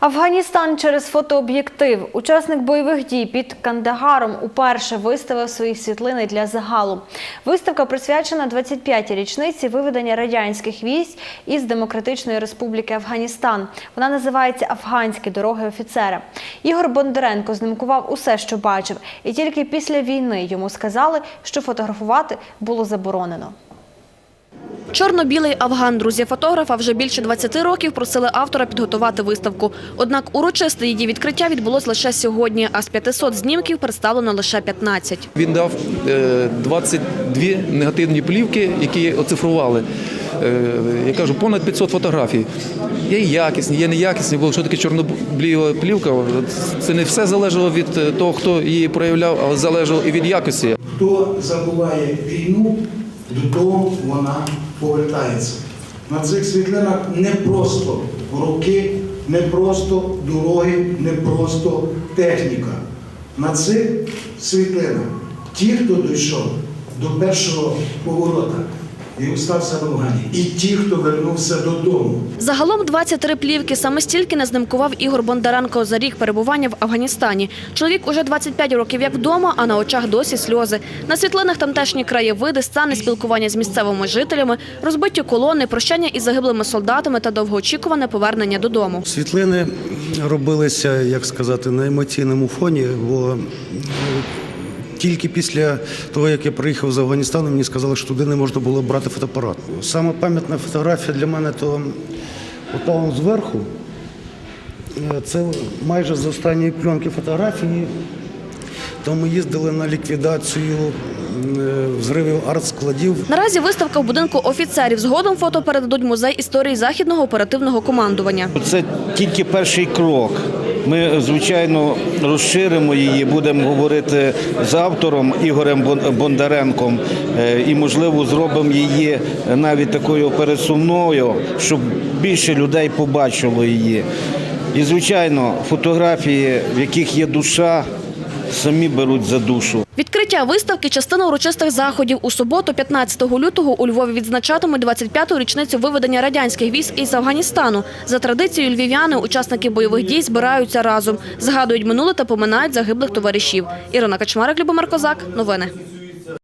Афганістан через фотооб'єктив. Учасник бойових дій під Кандагаром уперше виставив свої світлини для загалу. Виставка присвячена 25-й річниці виведення радянських військ із Демократичної Республіки Афганістан. Вона називається Афганські дороги офіцера. Ігор Бондаренко знімкував усе, що бачив, і тільки після війни йому сказали, що фотографувати було заборонено. Чорно-білий афган. Друзі фотографа вже більше 20 років просили автора підготувати виставку. Однак урочисте її відкриття відбулось лише сьогодні, а з 500 знімків представлено лише 15. Він дав е, 22 негативні плівки, які оцифрували. Е, Я кажу, понад 500 фотографій. Є і якісні, є неякісні, бо що таке чорно-біла плівка, це не все залежало від е, того, хто її проявляв, а залежало і від якості. Хто забуває війну, додому вона повертається. На цих світлинах не просто роки, не просто дороги, не просто техніка. На цих світлинах ті, хто дійшов до першого поворота і остався в Афгані, і ті, хто вернувся додому. Загалом 23 плівки. Саме стільки не знімкував Ігор Бондаренко за рік перебування в Афганістані. Чоловік уже 25 років як вдома, а на очах досі сльози. На світлинах тамтешні краєвиди, сцени спілкування з місцевими жителями, розбиті колони, прощання із загиблими солдатами та довгоочікуване повернення додому. Світлини робилися, як сказати, на емоційному фоні, бо тільки після того, як я приїхав з Афганістану, мені сказали, що туди не можна було брати фотоапарат. Саме пам'ятна фотографія для мене то ота зверху. Е, Це майже з останньої пленки фотографії. То ми їздили на ліквідацію е, взривів артскладів Наразі виставка в будинку офіцерів. Згодом фото передадуть музей історії західного оперативного командування. Це тільки перший крок. Ми, звичайно, розширимо її, будемо говорити з автором Ігорем Бондаренком е, і, можливо, зробимо її навіть такою пересувною, щоб більше людей побачило її. І, звичайно, фотографії, в яких є душа, самі беруть за душу. Відкриття виставки – частина урочистих заходів. У суботу, 15 лютого, у Львові відзначатимуть 25-ту річницю виведення радянських військ із Афганістану. За традицією львів'яни, учасники бойових дій, збираються разом. Згадують минуле та поминають загиблих товаришів. Ірина Качмарик, Любомир Козак. Новини.